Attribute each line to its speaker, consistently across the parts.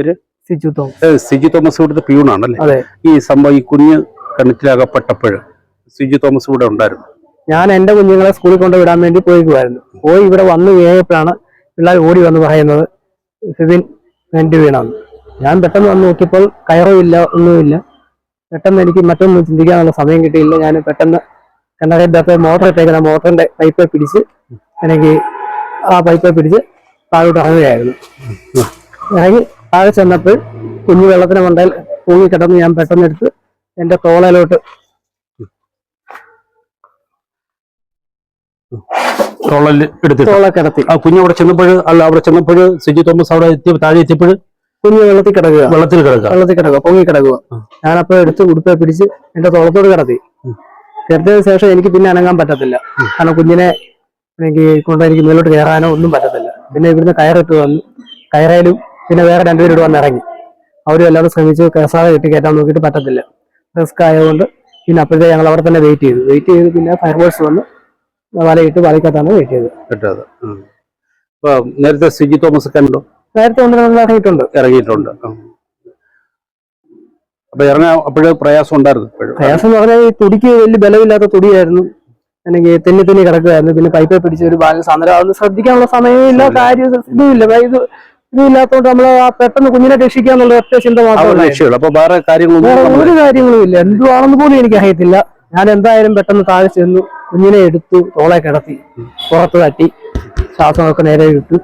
Speaker 1: Siju Thomas.
Speaker 2: Siju Thomas ഇവിടുത്തെ പ്യൂണാണല്ലേ ഈ സംഭവം ഈ കുഞ്ഞ് കിണറ്റിലകപ്പെട്ടപ്പോൾ സിജു തോമസ് ഇവിടെ ഉണ്ടായിരുന്നു.
Speaker 1: ഞാൻ എന്റെ കുഞ്ഞുങ്ങളെ സ്കൂളിൽ കൊണ്ട് വിടാൻ വേണ്ടി പോയിക്കുമായിരുന്നു പോയി ഇവിടെ വന്നു കഴിഞ്ഞപ്പോഴാണ് പിള്ളേർ ഓടി വന്ന് പറയുന്നത് ഫിബിൻ കിണറ്റ് വീണാന്ന്. ഞാൻ പെട്ടെന്ന് വന്ന് നോക്കിയപ്പോൾ കയറും ഇല്ല ഒന്നുമില്ല പെട്ടെന്ന് എനിക്ക് മറ്റൊന്നും ചിന്തിക്കാനുള്ള സമയം കിട്ടിയില്ല. ഞാൻ പെട്ടെന്ന് കിണറിന്റെ മോട്ടർ ഇട്ടേക്കുന്ന മോട്ടറിന്റെ പൈപ്പ് പിടിച്ച് എനിക്ക് ആ പൈപ്പ് പിടിച്ച് താഴോട്ട് ഇറങ്ങുകയായിരുന്നു. ഇറങ്ങി താഴെ ചെന്നപ്പോൾ കുഞ്ഞു വെള്ളത്തിന് മണ്ടയിൽ തൂങ്ങി കിടന്ന് ഞാൻ പെട്ടെന്ന് എടുത്ത് എന്റെ തോളയിലോട്ട്
Speaker 2: ആ കുഞ്ഞ് അവിടെ ചെന്നപ്പോൾ അല്ല അവിടെ ചെന്നപ്പോൾ സിജി തോമസ് അവിടെ എത്തി താഴെ എത്തിയപ്പോൾ
Speaker 1: കുഞ്ഞു വെള്ളത്തിൽ കിടക്കുക.
Speaker 2: വെള്ളത്തിൽ കിടക്കുക.
Speaker 1: വെള്ളത്തിൽ കിടക്കുക പൊങ്ങി കിടക്കുക.
Speaker 2: ആ.
Speaker 1: ഞാനപ്പോ എടുത്ത് ഉടുപ്പ പിടിച്ച് എന്റെ തോളത്തോട് കിടത്തി. കിടത്തിയതിനു ശേഷം എനിക്ക് പിന്നെ അനങ്ങാൻ പറ്റത്തില്ല. കാരണം കുഞ്ഞിനെ എനിക്ക് കൊണ്ട് എനിക്ക് മേലോട്ട് കയറാനോ ഒന്നും പറ്റത്തില്ല. പിന്നെ ഇവിടുന്ന് കയറിട്ട് വന്നു കയറയിലും പിന്നെ വേറെ രണ്ടുപേരും ഇവിടെ വന്ന് ഇറങ്ങി. അവരും എല്ലാവരും ശ്രമിച്ചു കസാതെ കെട്ടി കയറ്റാൻ നോക്കിയിട്ട് പറ്റത്തില്ല. റിസ്ക് ആയതുകൊണ്ട് പിന്നെ അപ്പോഴത്തെ ഞങ്ങൾ അവിടെ തന്നെ വെയിറ്റ് ചെയ്തു. വെയിറ്റ് ചെയ്ത് പിന്നെ ഫയർഫോഴ്സ് വന്ന് വലയിട്ട് വലയ്ക്കത്താണ് വെയിറ്റ് ചെയ്തത്.
Speaker 2: കിട്ടാതെ നേരത്തെ സിജി തോമസ്
Speaker 1: നേരത്തെ കൊണ്ട് നമ്മൾ ഇറങ്ങിയിട്ടുണ്ട്.
Speaker 2: ഇറങ്ങിയിട്ടുണ്ട്. അപ്പൊ ഇറങ്ങാൻ അപ്പോഴ് പ്രയാസം ഉണ്ടായിരുന്നു
Speaker 1: പ്രയാസം എന്ന് പറഞ്ഞാൽ ഈ തുടിക്ക് വലിയ ബലമില്ലാത്ത തുടിയായിരുന്നു. അല്ലെങ്കിൽ തെന്നി തെന്നി കിടക്കുമായിരുന്നു പിന്നെ പൈപ്പ് പിടിച്ച് ഒരു ബാലൻസ് അന്നേരം അതൊന്നും ശ്രദ്ധിക്കാനുള്ള സമയമില്ല കാര്യം ഇതുമില്ല. ഇത് ഇതുമില്ലാത്തതുകൊണ്ട് നമ്മൾ ആ പെട്ടെന്ന് കുഞ്ഞിനെ രക്ഷിക്കാന്നുള്ള ഒറ്റ ചിന്ത മാത്രമേ
Speaker 2: ലക്ഷ്യമുള്ളൂ അപ്പൊ വേറെ കാര്യങ്ങളൊന്നും
Speaker 1: ഒരു കാര്യങ്ങളും ഇല്ല. എന്തുവാണെന്ന് പോലും എനിക്ക് അറിയത്തില്ല. ഞാൻ എന്തായാലും പെട്ടെന്ന് താഴെ ചെന്നു കുഞ്ഞിനെ എടുത്തു തോളെ കിടത്തി പുറത്ത് തട്ടി. ശ്വാസമൊക്കെ നേരെ വിട്ടു.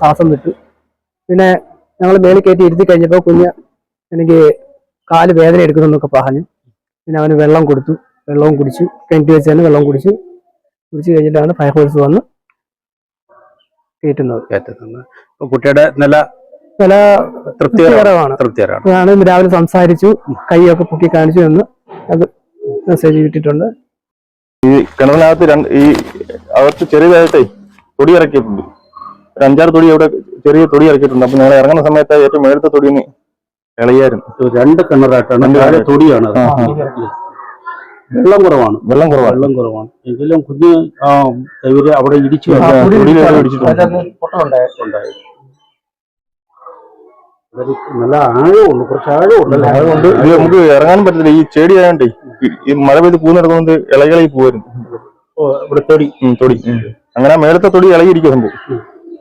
Speaker 1: ശ്വാസം വിട്ടു. പിന്നെ ഞങ്ങൾ മേളിൽ കയറ്റി ഇരുത്തി കഴിഞ്ഞപ്പോൾ കുഞ്ഞ് എനിക്ക് കാൽ വേദന എടുക്കുന്നെന്നൊക്കെ പറഞ്ഞു. പിന്നെ അവന് വെള്ളം കൊടുത്തു. വെള്ളവും കുടിച്ചു. കിണറ്റ് വെച്ച് തന്നെ വെള്ളം കുടിച്ചു. കുടിച്ചു കഴിഞ്ഞിട്ടാണ് ഫയർ ഫോഴ്സ് വന്ന് കയറ്റുന്നത്
Speaker 2: കയറ്റുന്നത് അപ്പൊ കുട്ടിയുടെ നില
Speaker 1: നില
Speaker 2: തൃപ്തികരമാണ്.
Speaker 1: തൃപ്തികരമാണ്.
Speaker 2: തൃപ്തികരമാണ്.
Speaker 1: രാവിലെ സംസാരിച്ചു കൈയൊക്കെ പൊക്കി കാണിച്ചു എന്ന് അത് മെസ്സേജ് കിട്ടിയിട്ടുണ്ട്.
Speaker 3: ഈ കിണറിനകത്ത് രണ്ട് ഈ അവർക്ക് ചെറിയതായിട്ടേ തൊടി ഇറക്കിയിട്ടുണ്ട്. ഒരു അഞ്ചാറ് തൊടി അവിടെ ചെറിയ തൊടി ഇറക്കിയിട്ടുണ്ട്. അപ്പൊ ഞങ്ങൾ ഇറങ്ങുന്ന സമയത്ത് ഏറ്റവും മേളത്തെ തൊടിന്ന് ഇളയായിരുന്നു
Speaker 2: രണ്ട് കിണറായിട്ടാണ്. തൊടിയാണ്. വെള്ളം കുറവാണ്
Speaker 3: വെള്ളം കുറവാണ്
Speaker 2: വെള്ളം കുറവാണ് എങ്കിലും കുഞ്ഞ് ഇവർ അവിടെ ഇടിച്ചു നല്ല ആഴമുണ്ട് കുറച്ച് ആഴമുണ്ട്
Speaker 3: അതുകൊണ്ട് ഇത് നമുക്ക് ഇറങ്ങാനും പറ്റത്തില്ല ഈ ചെടി ആയതുകൊണ്ട് ഈ- മഴ പെയ്ത് പൂ നടക്കുന്നത് ഇളകളി പോവായിരുന്നു
Speaker 2: ഇവിടെ തൊടി
Speaker 3: തൊടി അങ്ങനെ മേളത്തെ തൊടി ഇളകിയിരിക്കും സംഭവം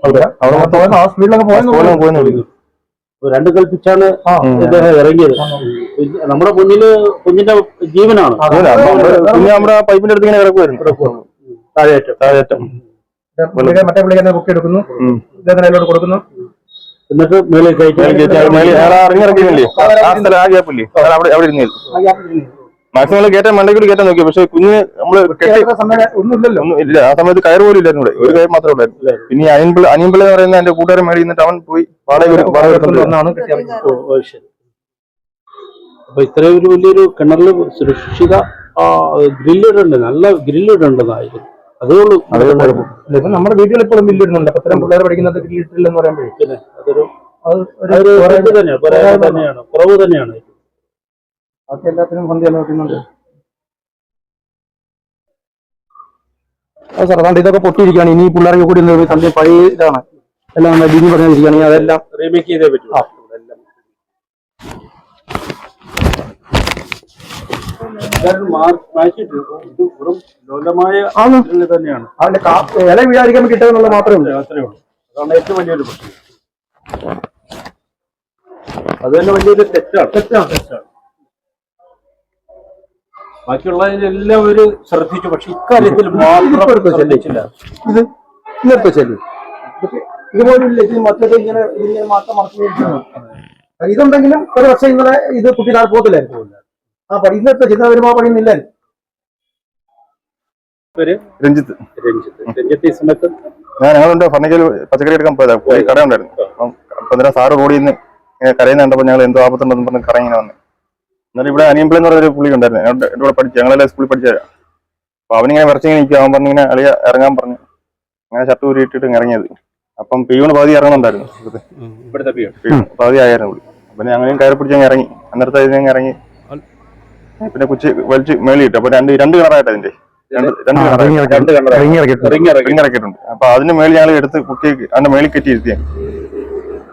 Speaker 3: അവിടെ മൊത്തം
Speaker 1: ഹോസ്പിറ്റലൊക്കെ
Speaker 3: പോയെന്ന് പോയെന്ന്
Speaker 2: രണ്ട് കൽപ്പിച്ചാണ് ഇദ്ദേഹം ഇറങ്ങിയത് നമ്മുടെ കുഞ്ഞിൽ കുഞ്ഞിന്റെ ജീവനാണ്.
Speaker 3: പിന്നെ നമ്മുടെ പൈപ്പിന്റെ അടുത്ത് ഇങ്ങനെ കിടക്കുമായിരുന്നു
Speaker 2: താഴേറ്റം
Speaker 3: താഴേറ്റം
Speaker 1: മറ്റേ ബുക്ക് എടുക്കുന്നു. കൊടുക്കുന്നു.
Speaker 2: എന്നിട്ട്
Speaker 3: ഇരുന്നത് മാക്സിമം കയറ്റാൻ മണ്ടയ്ക്കൂടി കയറ്റാൻ നോക്കി. പക്ഷെ കുഞ്ഞ് നമ്മൾ കെട്ടി
Speaker 1: ഒന്നുമില്ലല്ലോ.
Speaker 3: ഒന്നും ഇല്ല. ആ സമയത്ത് കയറ് പോലും ഇല്ലായിരുന്നു ഇവിടെ. ഒരു കയർ മാത്രമേ ഉള്ളായിരുന്നു. പിന്നെ അനിയൻപിള്ള അനിയൻപിള്ള എന്ന് പറയുന്ന എന്റെ കൂട്ടുകാരൻ മേടി നിന്നിട്ട് അവൻ പോയി വാടക വാടക എടുത്തോണ്ട് വന്നു.
Speaker 2: ഓ, ഓ, ശരി അപ്പൊ ഇത്രയും ഒരു വലിയൊരു കിണറിൽ സുരക്ഷിത ഗ്രില്ലിടുണ്ട് നല്ല ഗ്രില്ലിടുണ്ടെന്നായിരുന്നു അതുകൊണ്ട്
Speaker 1: നമ്മുടെ വീട്ടിൽ ഇപ്പോഴും ബില്ലിടുന്നുണ്ട് ഇത്രയും പിള്ളേർ പഠിക്കുന്നത് വീട്ടിലെന്ന് പറയുമ്പോഴേ.
Speaker 2: അതൊരു തന്നെയാണ് പോരായ്മ തന്നെയാണ് കുറവ് തന്നെയാണ്.
Speaker 1: ബാക്കി എല്ലാത്തിനും സന്ധ്യ നോക്കുന്നുണ്ട് അത് സാർ അതാണ്ട് ഇതൊക്കെ പൊട്ടിയിരിക്കുകയാണ്. ഇനി പിള്ളേർക്ക് കൂടി സന്ധ്യ പഴയ ഇതാണ്. എല്ലാം ഡിഗ്രി പറഞ്ഞിരിക്കുകയാണെങ്കിൽ അതെല്ലാം
Speaker 2: റീമേക്ക് ചെയ്തേ പറ്റൂ മാറ്റിട്ട് ഇത് വെറും ലോലമായ
Speaker 1: ആണ്.
Speaker 2: ഗ്രില്ല് തന്നെയാണ്
Speaker 1: അതിന്റെ ഇല വീഴാതിരിക്കാൻ കിട്ടുക മാത്രമേ ഉള്ളൂ.
Speaker 2: അത്രേ ഉള്ളൂ. അതാണ് ഏറ്റവും വലിയൊരു പ്രശ്നം. അത് തന്നെ വലിയൊരു തെറ്റാണ്. തെറ്റാണ്. തെറ്റാണ്. ബാക്കിയുള്ളതിനെല്ലാം ഒരു ശ്രദ്ധിച്ചു. പക്ഷെ ഇക്കാര്യത്തിൽ മാത്രം ശ്രദ്ധിച്ചില്ല.
Speaker 1: ഇത് ചെല്ലു? മറ്റേത് ഇങ്ങനെ ഇതിങ്ങനെ മാത്രം മറച്ചു ഇതുണ്ടെങ്കിലും ഒരു പക്ഷേ ഇന്നലെ ഇത് കുട്ടി താഴെ പോകത്തില്ലായിരുന്നു ആ പടി ഇന്നത്തെ ചിന്ത വരുമ്പോ പണിയുന്നില്ല
Speaker 3: രഞ്ജിത്ത്. ഞാൻ ഞങ്ങളുണ്ട് ഫർണിച്ചർ പച്ചക്കറി എടുക്കാൻ പോയതാ പോയി കട ഉണ്ടായിരുന്നു അപ്പം അന്നേരം സാറ് റോഡിൽ നിന്ന് ഇങ്ങനെ കരയുന്ന കണ്ടപ്പോൾ ഞങ്ങൾ എന്തോ ആപത്തുണ്ടെന്ന് പറഞ്ഞ് കറങ്ങിനെ ഇങ്ങനെ വന്നു. എന്നിട്ട് ഇവിടെ അനിയമ്പിൾ എന്ന് പറഞ്ഞൊരു പുള്ളി ഉണ്ടായിരുന്നു. കൂടെ പഠിച്ചു ഞങ്ങളെല്ലാം സ്കൂളിൽ പഠിച്ചതാ അപ്പൊ അവനിങ്ങനെ വിറച്ചിങ്ങനെ നിൽക്കുക അവൻ പറഞ്ഞിങ്ങനെ അളിയ ഇറങ്ങാൻ പറഞ്ഞു. അങ്ങനെ ഷർട്ട് ഊരിയിട്ടിട്ട് ഇറങ്ങിയത്. അപ്പം പിയൂണ് പകുതി ഇറങ്ങുന്നുണ്ടായിരുന്നു ഇവിടുത്തെ പകുതി ആയിരുന്നു അപ്പൊ ഞങ്ങളെയും കയറി പിടിച്ച് അങ്ങ് ഇറങ്ങി. അന്നേരത്തെ ഇതിനെ ഇറങ്ങി. പിന്നെ കുച്ചി വലിച്ച് മേളി ഇട്ടു. അപ്പൊ രണ്ട് രണ്ട് കളറായിട്ട് അതിന്റെ. ഇറക്കിയിട്ടുണ്ട്. അപ്പൊ അതിന് മേളിൽ ഞങ്ങൾ എടുത്ത് കുട്ടി അതിന്റെ മേളിൽ കെട്ടി ഇരുത്തിയ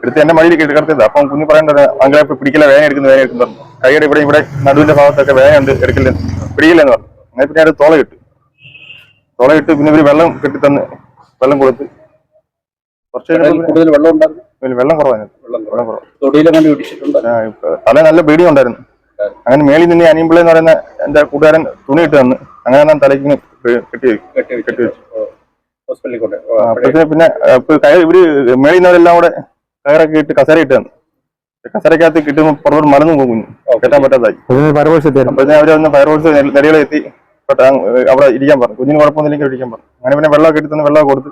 Speaker 3: എടുത്ത് എന്റെ മടിയിൽ കിടത്തിയത്. അപ്പം കുഞ്ഞു പറയേണ്ടത് അങ്ങനെ പിടിക്കില്ല? വേന എടുക്കുന്നു വേന എടുക്കുന്നു പറഞ്ഞു. കൈയുടെ ഇവിടെ ഇവിടെ നടുവിന്റെ ഭാഗത്തൊക്കെ വേന ഉണ്ട് എടുക്കില്ല? പിടിക്കില്ലെന്ന് പറഞ്ഞു. അങ്ങനെ പിന്നെ അത് തോള കിട്ടു തോള കിട്ടു പിന്നെ ഇവർ വെള്ളം കെട്ടി തന്ന് വെള്ളം കൊടുത്ത്. കുറച്ച്
Speaker 2: കൂടുതൽ വെള്ളം ഉണ്ടായിരുന്നു?
Speaker 3: വെള്ളം കുറവായിരുന്നു.
Speaker 2: വെള്ളം
Speaker 3: കുറവ്.
Speaker 2: തൊടിയിലെങ്ങനെ ഇടിച്ചിട്ടുണ്ട്?
Speaker 3: ആ, ഇപ്പൊ തല നല്ല പേടി ഉണ്ടായിരുന്നു. അങ്ങനെ മേളിൽ നിന്ന് അനിയമ്പിളി എന്ന് പറയുന്ന എന്റെ കൂട്ടുകാരൻ തുണി ഇട്ട് തന്ന്. അങ്ങനെ ഞാൻ തലയ്ക്ക് കെട്ടി
Speaker 2: കെട്ടി വെച്ചു.
Speaker 3: അപ്പോഴത്തേക്ക് പിന്നെ കയർ ഇവർ മേളിൽ നിന്നവരെല്ലാം കൂടെ കയറൊക്കെ ഇട്ട് കസേര ഇട്ട് തന്നു. കസരക്കകത്ത് കിട്ടുമ്പോൾ പുറത്തോട്ട് മരുന്ന് പോകും കെട്ടാൻ പറ്റാതായി. അപ്പോഴത്തേക്ക് അവരൊന്ന് ഫയർഫോഴ്സ് നെടികളെത്തി അവിടെ ഇരിക്കാൻ പറഞ്ഞു. കുഞ്ഞിന് കുഴപ്പമൊന്നുമില്ലെങ്കിൽ ഇരിക്കാൻ പറഞ്ഞു. അങ്ങനെ പിന്നെ വെള്ളമൊക്കെ എടുത്തുനിന്ന് തന്ന് വെള്ളമൊക്കെ കൊടുത്ത്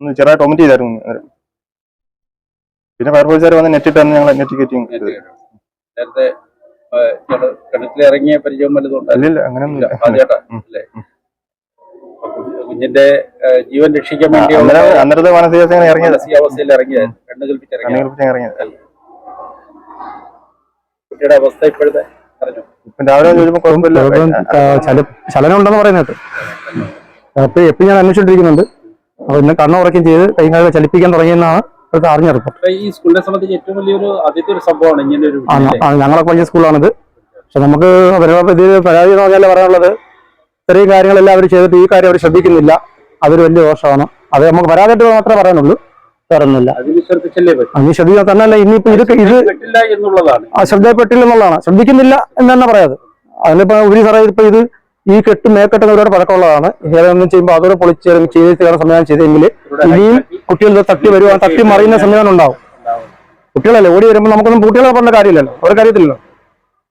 Speaker 3: ഒന്ന് ചെറുതായിട്ട് ഒമിറ്റ് ചെയ്തായിരുന്നു. അന്നേരം. പിന്നെ ഫയർഫോഴ്സുകാർ വന്ന് നെറ്റിട്ട് ഞങ്ങൾ നെറ്റ് കയറ്റി ഇങ്ങ് ഇട്ടു.
Speaker 2: നേരത്തെ കിണറ്റിൽ ഇറങ്ങിയ പരിചയം വല്ലതും
Speaker 3: ഇല്ല.
Speaker 2: അല്ലേ? കുഞ്ഞിന്റെ ജീവൻ രക്ഷിക്കാൻ
Speaker 3: വേണ്ടി അന്നേരത്തെ മാനസികാവസ്ഥ ഇറങ്ങിയത്.
Speaker 2: മാനസികാവസ്ഥയിൽ ഇറങ്ങിയത്. കണ്ണു കൽപ്പിച്ച് ഇറങ്ങിയത്. കുട്ടിയുടെ അവസ്ഥ ഇപ്പോഴത്തെ
Speaker 4: ചലനം ഉണ്ടെന്ന് പറയുന്നത്. അപ്പൊ എപ്പോഴും ഞാൻ അന്വേഷിച്ചോണ്ടിരിക്കുന്നുണ്ട് അപ്പൊ ഇന്ന് കണ്ണ് ഉറക്കുകയും ചെയ്ത് കൈകാര്യം ചലിപ്പിക്കാൻ തുടങ്ങിയെന്നാണ് ഇപ്പോഴത്തെ അറിഞ്ഞ റിപ്പോർട്ട്
Speaker 2: ഈ സ്കൂളിനെ സംബന്ധിച്ച് ഏറ്റവും വലിയൊരു ആദ്യത്തെ ഒരു സംഭവമാണ് ഇങ്ങനെ ഒരു
Speaker 4: ഞങ്ങളൊക്കെ വലിയ സ്കൂളാണിത്. പക്ഷെ നമുക്ക് അവരുടെ ഇത് പരാതി എന്ന് പറഞ്ഞാൽ പറയാനുള്ളത്? ഇത്രയും കാര്യങ്ങളെല്ലാം അവർ ചെയ്തിട്ട് ഈ കാര്യം അവർ ശ്രദ്ധിക്കുന്നില്ല. അതൊരു വലിയ ദോഷമാണ്. അത് നമുക്ക് പരാതിയായിട്ട് മാത്രമേ പറയാനുള്ളൂ.
Speaker 2: അതിന്
Speaker 4: ശ്രദ്ധിക്കാൻ തന്നെയല്ല ഇനിയിപ്പോ ഇത് ഇത്
Speaker 2: പറ്റില്ല എന്നുള്ളതാണ്.
Speaker 4: ശ്രദ്ധിക്കുന്നില്ല എന്ന് തന്നെ പറയാത് അതിനിപ്പോ ഉപരി സാറേ ഇപ്പൊ ഇത് ഈ കെട്ട് മേക്കെട്ട് ഒരുപാട് പഴക്കമുള്ളതാണ് ഏതൊന്നും ചെയ്യുമ്പോൾ അതോടെ പൊളിച്ച് ചെയ്തിട്ടാണ് സംവിധാനം ചെയ്തെങ്കിൽ ഇനിയും കുട്ടികൾ തട്ടി വരുവാൻ തട്ടി മറിയുന്ന സംവിധാനം ഉണ്ടാവും കുട്ടികളല്ലേ ഓടി വരുമ്പോൾ നമുക്കൊന്നും കുട്ടികളെ പറഞ്ഞ കാര്യമില്ലല്ലോ അവർക്ക് അറിയത്തില്ലല്ലോ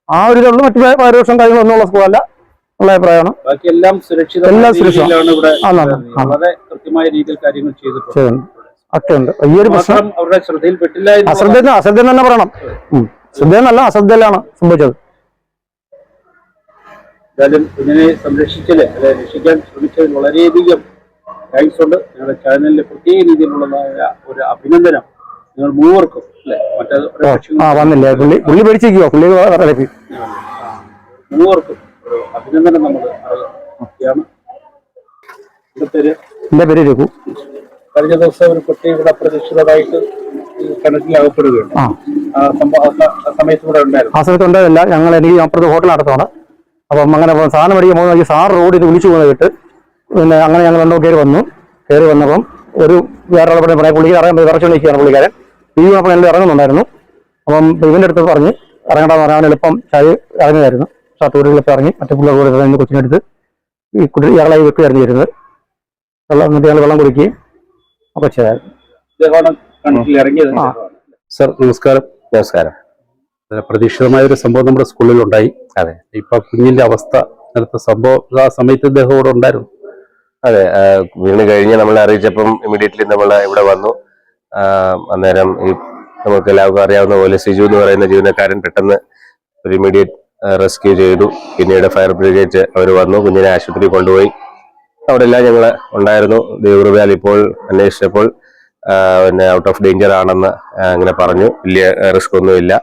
Speaker 4: ആ ഒരു ഇതുള്ളൂ മറ്റു പരോക്ഷം കാര്യങ്ങളൊന്നും ഉള്ള സ്കൂളല്ല ഉള്ള അഭിപ്രായമാണ്
Speaker 2: എല്ലാം സുരക്ഷിത
Speaker 4: എല്ലാം സുരക്ഷിതം.
Speaker 2: ഇവിടെ
Speaker 4: ആണാണ്. ആ.
Speaker 2: വളരെ കൃത്യമായ രീതിയിൽ കാര്യങ്ങൾ ചെയ്തിട്ടുണ്ട്
Speaker 4: ഒക്കെ ഉണ്ട് ഈ ഒരു പ്രശ്നം
Speaker 2: അവരുടെ ശ്രദ്ധയിൽപ്പെട്ടില്ല.
Speaker 4: അശ്രദ്ധ അശ്രദ്ധ തന്നെ പറയണം. ശ്രദ്ധയെന്നല്ല അശ്രദ്ധയിലാണ് സംഭവിച്ചത്
Speaker 2: എന്തായാലും കുഞ്ഞിനെ സംരക്ഷിച്ചത് അല്ലെ രക്ഷിക്കാൻ ശ്രമിച്ചതിൽ വളരെയധികം താങ്ക്സ് ഉണ്ട്. ഞങ്ങളുടെ ചാനലിൽ പ്രത്യേക രീതിയിലുള്ളതായ ഒരു അഭിനന്ദനം നിങ്ങൾ മൂവർക്കും അല്ലെ? മറ്റേ
Speaker 4: പുള്ളി പുള്ളി പേടിച്ചിരിക്കുവോ. പുള്ളി വിലപ്പി
Speaker 2: മൂവർക്കും ഒരു അഭിനന്ദനം നമ്മൾ അറിയിക്കുകയാണ് എന്റെ പേര്
Speaker 4: രഘു.
Speaker 2: കഴിഞ്ഞ ദിവസം ഒരു കുട്ടി ഇവിടെ അപ്രതീക്ഷിതമായിട്ട് കിണറ്റിൽ അകപ്പെടുകയുണ്ട്
Speaker 4: ആ.
Speaker 2: സമയത്ത് ഇവിടെ ഉണ്ടായിരുന്നു.
Speaker 4: ആ സമയത്ത് ഉണ്ടായിരുന്നില്ല ഞങ്ങൾ എനിക്ക് അപ്പുറത്ത് ഹോട്ടൽ നടത്തുവാണ് അപ്പം അങ്ങനെ സാധനം മേടിക്കാൻ പോകുന്ന വഴി സാർ റോഡിൽ വിളിച്ചു പോകുന്നത് കേട്ട് പിന്നെ അങ്ങനെ ഞങ്ങൾ രണ്ടോ കയറി വന്നു. കയറി വന്നപ്പം ഒരു വേറെ ആളെ പറഞ്ഞ പുള്ളി ഇറങ്ങാൻ വിറച്ചു നിൽക്കുകയാണ് പുള്ളിക്കാരൻ. ഈ അപ്പം എല്ലാം ഇറങ്ങുന്നുണ്ടായിരുന്നു. അപ്പം ഇവന്റെ അടുത്ത് പറഞ്ഞ് ഇറങ്ങണ്ടെന്ന് പറഞ്ഞാൽ എളുപ്പം ചായ ഇറങ്ങിയായിരുന്നു ഷർട്ട് കൂടി ഇറങ്ങി മറ്റു പിള്ളേർ കൂടെ നിന്ന് കൊച്ചിനെടുത്ത് ഈ കുട്ടി ഇയാളെ വെക്കുകയായിരുന്നു ചെയ്യുന്നത് വെള്ളം എന്നിട്ട് ഞങ്ങൾ വെള്ളം കുടിക്കുകയും ഒക്കെ ചെയ്തായിരുന്നു.
Speaker 2: സർ നമസ്കാരം.
Speaker 5: നമസ്കാരം.
Speaker 2: പ്രതീക്ഷിതമായ ഒരു സംഭവം നമ്മുടെ സ്കൂളിൽ ഉണ്ടായി
Speaker 5: അതെ.
Speaker 2: ഇപ്പൊ കുഞ്ഞിന്റെ അവസ്ഥ നേരത്തെ സംഭവം ആ സമയത്ത് ഇദ്ദേഹം ഇവിടെ ഉണ്ടായിരുന്നു.
Speaker 5: അതെ വീണ് കഴിഞ്ഞ് നമ്മളെ അറിയിച്ചപ്പം ഇമ്മീഡിയറ്റ്ലി നമ്മൾ ഇവിടെ വന്നു. അന്നേരം ഈ നമുക്ക് എല്ലാവർക്കും അറിയാവുന്ന പോലെ സിജു എന്ന് പറയുന്ന ജീവനക്കാരൻ പെട്ടെന്ന് ഒരു ഇമീഡിയറ്റ് റെസ്ക്യൂ ചെയ്തു. പിന്നീട് ഫയർ ബ്രിഗേഡ് അവർ വന്നു കുഞ്ഞിനെ ആശുപത്രി കൊണ്ടുപോയി. അവിടെ എല്ലാം ഞങ്ങൾ ഉണ്ടായിരുന്നു. ദൈവകൃപയാൽ ഇപ്പോൾ അന്വേഷിച്ചപ്പോൾ പിന്നെ ഔട്ട് ഓഫ് ഡേഞ്ചർ ആണെന്ന് അങ്ങനെ പറഞ്ഞു. വലിയ റിസ്ക് ഒന്നുമില്ല.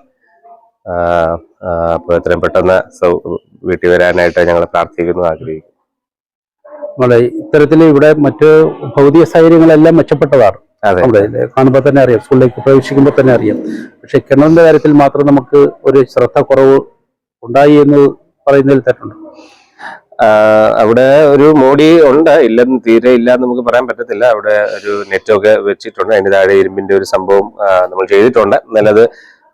Speaker 5: അപ്പോൾ എത്രയും പെട്ടെന്ന് വീട്ടിൽ വരാനായിട്ട് ഞങ്ങൾ പ്രാർത്ഥിക്കുന്നു ആഗ്രഹിക്കുന്നു.
Speaker 2: നമ്മളെ ഇത്തരത്തിൽ ഇവിടെ മറ്റ് ഭൗതിക സാഹചര്യങ്ങളെല്ലാം മെച്ചപ്പെട്ടതാണ്. അവിടെ കാണുമ്പോൾ തന്നെ അറിയാം സ്കൂളിലേക്ക് പ്രവേശിക്കുമ്പോൾ തന്നെ അറിയാം. പക്ഷെ കിണറിന്റെ കാര്യത്തിൽ മാത്രം നമുക്ക് ഒരു ശ്രദ്ധ കുറവ് ഉണ്ടായി എന്ന് പറയുന്നതിൽ തെറ്റുണ്ട്.
Speaker 5: അവിടെ ഒരു മോടി ഉണ്ട് ഇല്ലെന്ന് തീരെ ഇല്ല എന്ന് നമുക്ക് പറയാൻ പറ്റത്തില്ല. അവിടെ ഒരു നെറ്റൊക്കെ വെച്ചിട്ടുണ്ട് അതിന് താഴെ ഇരുമ്പിന്റെ ഒരു സംഭവം നമ്മൾ ചെയ്തിട്ടുണ്ട്. എന്നാലും അത്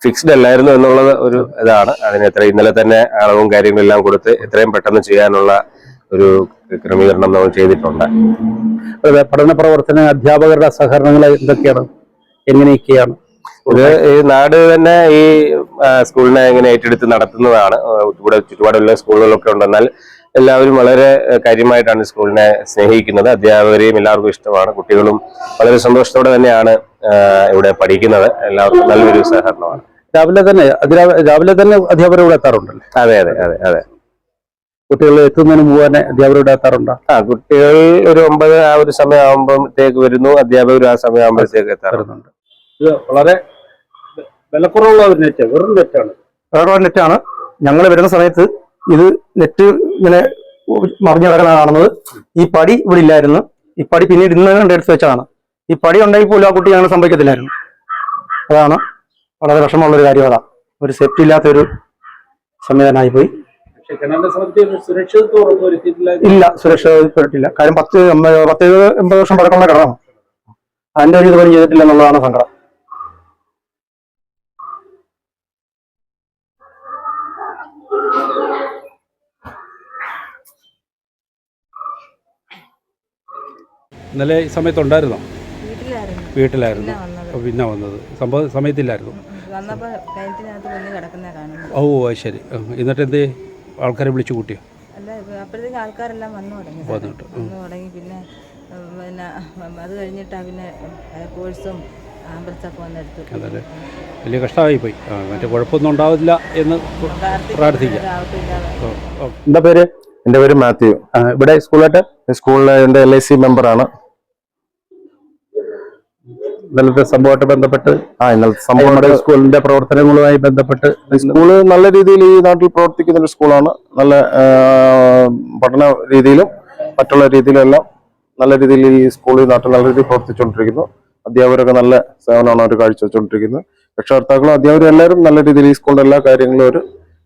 Speaker 5: ഫിക്സ്ഡ് അല്ലായിരുന്നു എന്നുള്ളത് ഒരു ഇതാണ്. അതിന് എത്ര ഇന്നലെ തന്നെ അളവും കാര്യങ്ങളും എല്ലാം കൊടുത്ത് എത്രയും പെട്ടെന്ന് ചെയ്യാനുള്ള ഒരു ക്രമീകരണം നമ്മൾ ചെയ്തിട്ടുണ്ട്.
Speaker 2: അതെ പഠന പ്രവർത്തന അധ്യാപകരുടെ സഹകരണങ്ങൾ എന്തൊക്കെയാണ്? എങ്ങനെയൊക്കെയാണ്
Speaker 5: ഇത് ഈ നാട് തന്നെ ഈ സ്കൂളിനെ ഇങ്ങനെ ഏറ്റെടുത്ത് നടത്തുന്നതാണ്. ഇവിടെ ചുറ്റുപാടുള്ള സ്കൂളുകളൊക്കെ ഉണ്ടെന്നാൽ എല്ലാവരും വളരെ കാര്യമായിട്ടാണ് സ്കൂളിനെ സ്നേഹിക്കുന്നത്. അധ്യാപകരെയും എല്ലാവർക്കും ഇഷ്ടമാണ്. കുട്ടികളും വളരെ സന്തോഷത്തോടെ തന്നെയാണ് ഇവിടെ പഠിക്കുന്നത്. എല്ലാവർക്കും നല്ലൊരു സഹകരണമാണ്.
Speaker 2: രാവിലെ തന്നെ രാവിലെ തന്നെ അധ്യാപകർ ഇവിടെ എത്താറുണ്ടല്ലോ?
Speaker 5: അതെ അതെ അതെ അതെ.
Speaker 2: കുട്ടികൾ എത്തുന്നതിന് മുമ്പ് തന്നെ അധ്യാപകർ ഇവിടെ എത്താറുണ്ടോ?
Speaker 5: ആ കുട്ടികൾ ഒരു ഒമ്പത് ആ ഒരു സമയമാകുമ്പോഴത്തേക്ക് വരുന്നു. അധ്യാപകർ ആ സമയമാകുമ്പോഴത്തേക്ക് എത്താറുണ്ട്.
Speaker 2: ഇത് വളരെ വിലക്കുറവുള്ള ഒരു നെറ്റ് വെറും നെറ്റാണ്.
Speaker 4: വേറെ നെറ്റാണ്. ഞങ്ങൾ വരുന്ന സമയത്ത് ഇത് നെറ്റ് ഇങ്ങനെ മറിഞ്ഞു കിടക്കണ കാണുന്നത്. ഈ പടി ഇവിടെ ഇല്ലായിരുന്നു. ഈ പടി പിന്നീട് ഇന്ന് കണ്ടെടുത്ത് വെച്ചതാണ്. ഈ പടി ഉണ്ടെങ്കിൽ പോലും ആ കുട്ടി ഞങ്ങൾ സംഭവിക്കത്തില്ലായിരുന്നു.
Speaker 6: അതാണ് വളരെ വിഷമമുള്ള ഒരു കാര്യം അതാണ് ഒരു സേഫ്റ്റി ഇല്ലാത്ത ഒരു സംവിധാനമായി പോയി. ഇല്ല സുരക്ഷിതപ്പെട്ടില്ല കാര്യം പത്ത് പത്ത് എൺപത് വർഷം പഴക്കമുള്ള കിടന്നു അതിന്റെ ഒരു ഇതുപോലും ചെയ്തിട്ടില്ല എന്നുള്ളതാണ് സങ്കടം.
Speaker 2: ഇന്നലെ ഈ സമയത്തുണ്ടായിരുന്നോ?
Speaker 7: വീട്ടിലായിരുന്നു.
Speaker 2: അപ്പോൾ പിന്നെ വന്നത്. സംഭവ സമയത്തില്ലായിരുന്നു. ഓ അത് ശരി. എന്നിട്ട് എന്ത് ആൾക്കാരെ വിളിച്ചു കൂട്ടിയോ?
Speaker 7: അപ്പോഴത്തേക്ക് ആൾക്കാരെല്ലാം വന്നു തുടങ്ങി. വന്നു തുടങ്ങി. പിന്നെ പിന്നെ അത് കഴിഞ്ഞിട്ടാ പിന്നെ വന്നെടുത്തു
Speaker 2: അതല്ലേ വലിയ കഷ്ടമായി പോയി മറ്റേ കുഴപ്പമൊന്നും ഉണ്ടാവില്ല എന്ന് പ്രാർത്ഥിക്കാം.
Speaker 8: എന്താ പേര്? എന്റെ പേര് മാത്യു.
Speaker 2: ഇവിടെ സ്കൂളായിട്ട്
Speaker 8: സ്കൂളിലെ എന്റെ എൽ ഐ സി മെമ്പറാണ്.
Speaker 2: ഇന്നലത്തെ സംഭവമായിട്ട് ബന്ധപ്പെട്ട്?
Speaker 8: ആ ഇന്നലത്തെ
Speaker 2: നമ്മുടെ
Speaker 8: സംഭവം
Speaker 2: സ്കൂളിന്റെ പ്രവർത്തനങ്ങളുമായി ബന്ധപ്പെട്ട്
Speaker 8: സ്കൂൾ നല്ല രീതിയിൽ ഈ നാട്ടിൽ പ്രവർത്തിക്കുന്ന ഒരു സ്കൂളാണ്. നല്ല പഠന രീതിയിലും മറ്റുള്ള രീതിയിലും എല്ലാം നല്ല രീതിയിൽ ഈ സ്കൂൾ ഈ നാട്ടിൽ നല്ല രീതിയിൽ പ്രവർത്തിച്ചുകൊണ്ടിരിക്കുന്നു. അധ്യാപകരൊക്കെ നല്ല സേവനമാണ് അവർ കാഴ്ചവെച്ചുകൊണ്ടിരിക്കുന്നത്. രക്ഷകർത്താക്കളും അധ്യാപകരും എല്ലാവരും നല്ല രീതിയിൽ ഈ സ്കൂളിന്റെ എല്ലാ കാര്യങ്ങളും അവർ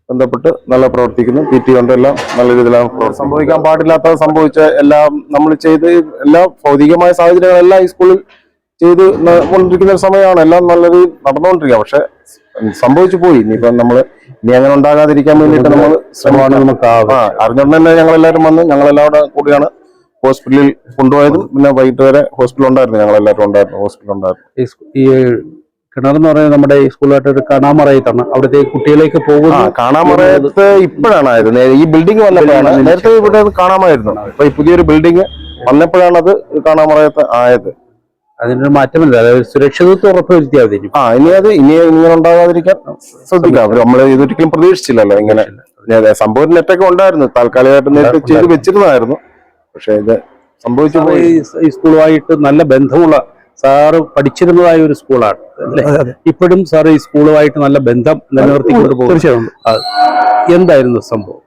Speaker 8: ബന്ധപ്പെട്ട് നല്ല പ്രവർത്തിക്കുന്നു. പി ടി കൊണ്ട് എല്ലാം നല്ല രീതിയിലാണ്. സംഭവിക്കാൻ പാടില്ലാത്ത സംഭവിച്ച എല്ലാം നമ്മൾ ചെയ്ത് എല്ലാ ഭൗതികമായ സാഹചര്യങ്ങളെല്ലാം ഈ സ്കൂളിൽ ചെയ്ത് കൊണ്ടിരിക്കുന്ന ഒരു സമയമാണ്. എല്ലാം നല്ല രീതിയിൽ നടന്നുകൊണ്ടിരിക്കുക. പക്ഷെ സംഭവിച്ചു പോയി. ഇനിയിപ്പം നമ്മൾ ഇനി അങ്ങനെ ഉണ്ടാകാതിരിക്കാൻ വേണ്ടിയിട്ട് നമ്മൾ ശ്രമമാണ് നമുക്ക് അറിഞ്ഞുകൊണ്ട് തന്നെ ഞങ്ങൾ എല്ലാവരും വന്ന് ഞങ്ങളെല്ലാവരും കൂടിയാണ്. ഹോസ്പിറ്റലിൽ കൊണ്ടുപോയതും പിന്നെ വൈകിട്ട് വരെ ഹോസ്പിറ്റൽ ഉണ്ടായിരുന്നു. ഞങ്ങൾ എല്ലാവരും ഉണ്ടായിരുന്നു. ഹോസ്പിറ്റൽ ഉണ്ടായിരുന്നു.
Speaker 2: ഈ സ്- എന്ന് പറയുന്നത് നമ്മുടെ ഈ സ്കൂളായിട്ട് ഒരു കാണാമറയത്താണ്. അവിടുത്തെ കുട്ടികളിലേക്ക് പോകുന്നു
Speaker 8: കാണാമറയത്ത് ഇപ്പോഴാണ് ഈ ബിൽഡിംഗ് വന്നപ്പോഴാണ്. നേരത്തെ ഇവിടെ കാണാമായിരുന്നു. ഇപ്പൊ ഈ പുതിയൊരു ബിൽഡിംഗ് വന്നപ്പോഴാണ് അത് കാണാമറയത്ത് ആയത്.
Speaker 2: അതിനൊരു മാറ്റമില്ല. അതായത് സുരക്ഷിതത്വം ഉറപ്പുവരുത്തിയാൽ
Speaker 8: ആ ഇനി അത് ഇനി ഇങ്ങനെ ഉണ്ടാകാതിരിക്കാൻ ശ്രദ്ധിക്കാം നമ്മൾ ഇതൊരിക്കലും പ്രതീക്ഷിച്ചില്ലല്ലോ. ഇങ്ങനെ സംഭവം നെറ്റൊക്കെ ഉണ്ടായിരുന്നു. താൽക്കാലികമായിട്ട് നേരിട്ട് ചെയ്ത് വെച്ചിരുന്നതായിരുന്നു. പക്ഷെ ഇത് സംഭവിച്ചു പോയി.
Speaker 2: ഈ സ്കൂളുമായിട്ട് നല്ല ബന്ധമുള്ള സാറ് പഠിച്ചിരുന്നതായ ഒരു സ്കൂളാണ്. ഇപ്പോഴും സാർ ഈ സ്കൂളുമായിട്ട് നല്ല ബന്ധം നിലനിർത്തിക്കൊണ്ട് പോകും
Speaker 6: തീർച്ചയായും
Speaker 2: എന്തായിരുന്നു സംഭവം?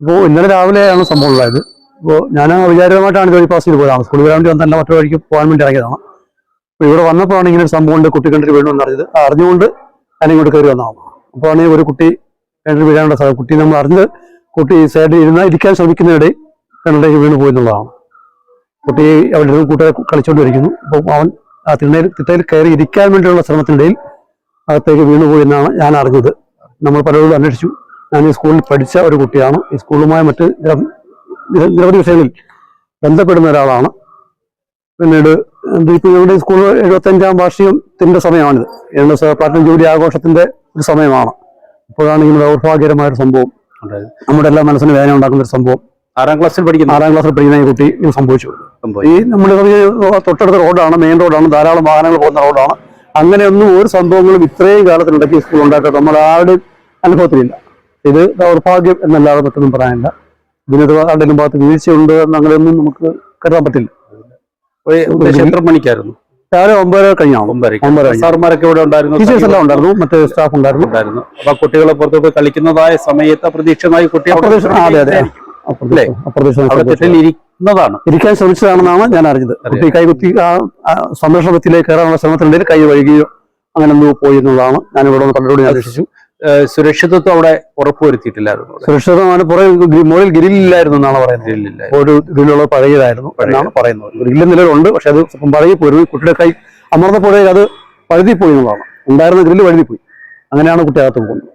Speaker 6: ഇപ്പോൾ ഇന്നലെ രാവിലെയാണ് സംഭവം ഉള്ളത്. ഇപ്പോൾ ഞാൻ വിചാരിതമായിട്ടാണ് ജോലി പാസ് ചെയ്ത് പോയതാണ് സ്കൂളിൽ വരാൻ വേണ്ടി വന്നല്ല മറ്റൊരു വഴിക്ക് പോകാൻ വേണ്ടി ഇറങ്ങിയതാണ്. അപ്പോൾ ഇവിടെ വന്നപ്പോഴാണ് ഇങ്ങനെ ഒരു സംഭവം ഉണ്ട് കുട്ടി കണ്ടിട്ട് വീണെന്ന് അറിഞ്ഞത്. അറിഞ്ഞുകൊണ്ട് ഞാൻ ഇങ്ങോട്ട് കയറി വന്നതാണ്. അപ്പോഴാണ് ഒരു കുട്ടി കണ്ടിട്ട് വീഴാനുള്ള സാധ്യത. കുട്ടി നമ്മൾ അറിഞ്ഞ് കുട്ടി സൈഡിൽ ഇരുന്ന് ഇരിക്കാൻ ശ്രമിക്കുന്നതിനിടയിൽ കിണറിലേക്ക് വീണ് പോയി എന്നുള്ളതാണ് കുട്ടി അവിടെ കൂട്ടുകാർ കൂട്ടുകാരെ കളിച്ചുകൊണ്ടിരിക്കുന്നു അപ്പോൾ അവൻ ആ തിണ്ണയിൽ തിട്ടയിൽ കയറി ഇരിക്കാൻ വേണ്ടിയുള്ള ശ്രമത്തിനിടയിൽ അകത്തേക്ക് വീണുപോയി എന്നാണ് ഞാൻ അറിഞ്ഞത്. നമ്മൾ പലരോടും അന്വേഷിച്ചു. ഞാൻ ഈ സ്കൂളിൽ പഠിച്ച ഒരു കുട്ടിയാണ്. ഈ സ്കൂളുമായി മറ്റ് നിര- നിര- നിരവധി വിഷയങ്ങളിൽ ബന്ധപ്പെടുന്ന ഒരാളാണ്. പിന്നീട് എന്ത് സ്കൂൾ എഴുപത്തഞ്ചാം വാർഷികത്തിന്റെ സമയമാണിത്. എഴുപത് പ്ലാറ്റിനം ജൂബിലി ആഘോഷത്തിന്റെ ഒരു സമയമാണ്. ഇപ്പോഴാണ് ഇങ്ങനെ ദൗർഭാഗ്യകരമായ ഒരു സംഭവം നമ്മുടെ എല്ലാ മനസ്സിന് വേദന ഉണ്ടാക്കുന്ന ഒരു സംഭവം.
Speaker 2: ആറാം ക്ലാസ്സിൽ പഠിക്കുന്ന.
Speaker 6: ആറാം ക്ലാസ്സിൽ പഠിക്കുന്ന ഈ കുട്ടി സംഭവിച്ചു. ഈ നമ്മുടെ തൊട്ടടുത്ത റോഡാണ് മെയിൻ റോഡാണ് ധാരാളം വാഹനങ്ങൾ പോകുന്ന റോഡാണ്. അങ്ങനെയൊന്നും ഒരു സംഭവങ്ങളും ഇത്രയും കാലത്തിൽ ഉണ്ടാക്കിയ സ്കൂൾ ഉണ്ടാക്കാത്ത നമ്മൾ ആരുടെ അനുഭവത്തിലില്ല. ഇത് ദൗർഭാഗ്യം എന്നല്ലാതെ മറ്റൊന്നും പറയാനില്ല. ഇതിനകത്ത് ആരുടെയും ഭാഗത്ത് വീഴ്ചയുണ്ട് എന്ന് അങ്ങനെയൊന്നും നമുക്ക് കരുതാൻ പറ്റില്ല.
Speaker 2: എത്ര മണിക്കായിരുന്നു?
Speaker 6: രാവിലെ ഒമ്പതര കഴിഞ്ഞാണ്. ഒമ്പതര കഴിഞ്ഞു.
Speaker 2: ഇവിടെ ഉണ്ടായിരുന്നു?
Speaker 6: ടീച്ചേഴ്സ് എല്ലാം ഉണ്ടായിരുന്നു. മറ്റേ സ്റ്റാഫ് ഉണ്ടായിരുന്നു.
Speaker 2: ഉണ്ടായിരുന്നു. അപ്പൊ കുട്ടികളെ പുറത്ത് പോയി കളിക്കുന്നതായ സമയത്ത് അപ്രതീക്ഷിതമായി കുട്ടി അവിടെ
Speaker 6: അപ്രതീക്ഷ- ആ, അതെ അതെ.
Speaker 2: ഇരിക്കുന്നതാണ്
Speaker 6: ഇരിക്കാൻ ശ്രമിച്ചതാണെന്നാണ് ഞാൻ അറിഞ്ഞത്. കുട്ടി കൈകുത്തി ആ ആ സംരക്ഷണ ഭിത്തിയിലേക്ക് കയറാനുള്ള ശ്രമത്തിനിടയിൽ കൈ വഴുകിയോ അങ്ങനെ ഒന്ന് പോയി എന്നുള്ളതാണ് ഞാൻ ഇവിടെ ഒന്ന് കണ്ടോട് ഞാൻ അന്വേഷിച്ചു
Speaker 2: സുരക്ഷിതത്വം അവിടെ ഉറപ്പുവരുത്തിയിട്ടില്ലായിരുന്നു.
Speaker 6: സുരക്ഷിതമാണ് പുറകെ മുകളിൽ ഗ്രില്ലില്ലായിരുന്നു എന്നാണ് പറയുന്നത്. ഒരു ഗ്രില്ലുള്ള പഴയതായിരുന്നു എന്നാണ് പറയുന്നത്. ഗ്രില്ല് നിലവിലുണ്ട് പക്ഷെ അത് പഴകി പോയി. കുട്ടിയുടെ കൈ അമർന്നപ്പോഴേ അത് പഴുതിപ്പോയി പോയി എന്നുള്ളതാണ്. ഉണ്ടായിരുന്ന ഗ്രില്ല് പഴുതിപ്പോയി. പോയി അങ്ങനെയാണ് കുട്ടി അകത്ത് പോകുന്നത്.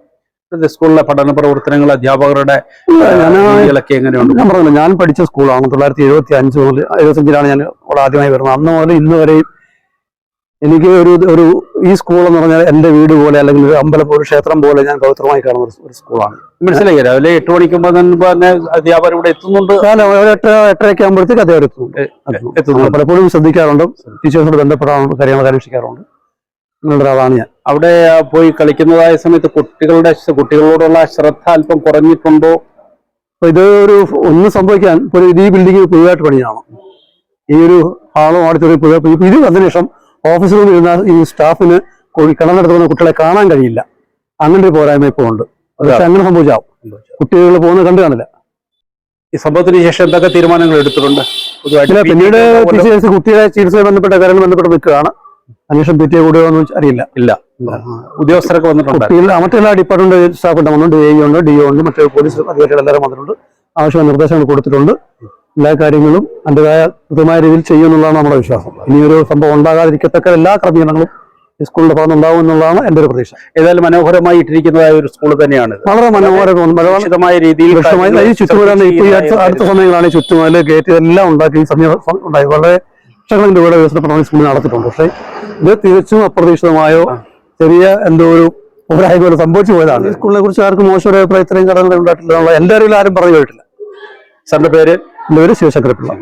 Speaker 2: സ്കൂളിലെ പഠന പ്രവർത്തനങ്ങൾ അധ്യാപകരുടെ രീതികളൊക്കെ എങ്ങനെയുണ്ട്?
Speaker 6: ഞാൻ പറഞ്ഞു ഞാൻ പഠിച്ച സ്കൂളാണ് തൊള്ളായിരത്തി എഴുപത്തി അഞ്ച് മുതൽ എഴുപത്തഞ്ചിലാണ് ഞാൻ ഇവിടെ ആദ്യമായി വരുന്നത്. അന്ന് മുതൽ ഇന്ന് വരെയും എനിക്ക് ഒരു ഒരു ഈ സ്കൂൾ എന്ന് പറഞ്ഞാൽ എന്റെ വീട് പോലെ അല്ലെങ്കിൽ ഒരു അമ്പലം ഒരു ക്ഷേത്രം പോലെ ഞാൻ പവിത്രമായി കാണുന്ന ഒരു- സ്കൂളാണ്.
Speaker 2: മനസ്സിലായി രാവിലെ എട്ട് മണിക്കുമ്പോൾ തന്നെ അധ്യാപകർ ഇവിടെ എത്തുന്നുണ്ട്.
Speaker 6: എട്ട് എട്ടരയൊക്കെ ആകുമ്പോഴത്തേക്ക് അധ്യാപകർ എത്തുന്നുണ്ട്. പലപ്പോഴും ശ്രദ്ധിക്കാറുണ്ട്. ടീച്ചേഴ്സിനോട് ബന്ധപ്പെടാറുണ്ട് കാര്യങ്ങൾ അന്വേഷിക്കാറുണ്ട്. ഒരാളാണ് ഞാൻ.
Speaker 2: അവിടെ പോയി കളിക്കുന്നതായ സമയത്ത് കുട്ടികളുടെ കുട്ടികളോടുള്ള ശ്രദ്ധ അല്പം കുറഞ്ഞിട്ടുണ്ടോ?
Speaker 6: ഇതൊരു ഇത് ഒരു ഒന്നും സംഭവിക്കാൻ ഇപ്പോൾ ഇത് ഈ ബിൽഡിംഗ് പുതിയതായിട്ട് പണിയാണ്. ഈ ഒരു ഹാളും ഓഡിറ്റോറിയം പുതിയ ഇപ്പൊ ഇത് വന്നതിന് ശേഷം ഓഫീസിൽ നിന്ന് ഇരുന്ന ഈ സ്റ്റാഫിന് കിടന്നെടുത്ത് പോകുന്ന കുട്ടികളെ കാണാൻ കഴിയില്ല. അങ്ങനെ ഒരു പോരായ്മ ഇപ്പോൾ ഉണ്ട്. പക്ഷെ അങ്ങനെ സംഭവിച്ചാവും. കുട്ടികൾ പോകുന്നത് കണ്ടു കാണില്ല.
Speaker 2: ഈ സംഭവത്തിന് ശേഷം എന്തൊക്കെ തീരുമാനങ്ങൾ എടുത്തിട്ടുണ്ട്?
Speaker 6: പിന്നീട് കുട്ടികളെ ചികിത്സയുമായി ബന്ധപ്പെട്ട കാര്യങ്ങൾ ബന്ധപ്പെട്ട് നിൽക്കുകയാണ്. അന്വേഷണം പി ടി എ എന്ന് അറിയില്ല.
Speaker 9: ഇല്ല. ഉദ്യോഗസ്ഥരൊക്കെ വന്നിട്ടുണ്ട്.
Speaker 6: മറ്റെല്ലാ ഡിപ്പാർട്ട്മെന്റ് സ്റ്റാഫ് ഉണ്ട്. വന്നുണ്ട് എ ഉണ്ട് ഡി ഉണ്ട് മറ്റേ പോലീസ് അധികാരികൾ എല്ലാവരും വന്നിട്ടുണ്ട്. ആവശ്യമായ നിർദ്ദേശങ്ങൾ കൊടുത്തിട്ടുണ്ട്. എല്ലാ കാര്യങ്ങളും അതിന്റെതായ കൃത്യമായ രീതിയിൽ ചെയ്യുമെന്നുള്ളതാണ് നമ്മുടെ വിശ്വാസം. ഇനിയൊരു സംഭവം ഉണ്ടാകാതിരിക്കത്തക്ക എല്ലാ ക്രമീകരണങ്ങളും ഈ സ്കൂളിന്റെ ഭാഗം ഉണ്ടാവും എന്നുള്ളതാണ് എന്റെ ഒരു പ്രതീക്ഷ.
Speaker 9: ഏതായാലും മനോഹരമായി ഇട്ടിരിക്കുന്നതായ ഒരു സ്കൂൾ തന്നെയാണ്.
Speaker 6: വളരെ മനോഹരമാണ് വളരെ
Speaker 9: രീതിയിൽ
Speaker 6: ഈ അടുത്ത സമയങ്ങളാണ് ചുറ്റുമല ഗേറ്റ് എല്ലാം ഉണ്ടാക്കി സമയം ഉണ്ടായി. വളരെ ലക്ഷങ്ങളും രൂപയുടെ വികസന പ്രവർത്തനം സ്കൂളിൽ നടത്തിയിട്ടുണ്ട്. പക്ഷേ ഇത് തികച്ചും അപ്രതീക്ഷിതമായോ ചെറിയ എന്തോ ഒരു പോരായ്മ പോലെ സംഭവിച്ചു പോയതാണ്. സ്കൂളിനെ കുറിച്ച് ആർക്കും മോശം ഒരു അഭിപ്രായം ഇത്രയും ഘടകങ്ങൾ ഉണ്ടായിട്ടില്ല എന്നുള്ള എന്റെ അറിവിൽ ആരും പറഞ്ഞു കേട്ടില്ല.
Speaker 9: സാറിന്റെ പേര്?
Speaker 6: എന്റെ പേര് ശിവശങ്കരപ്പിള്ള.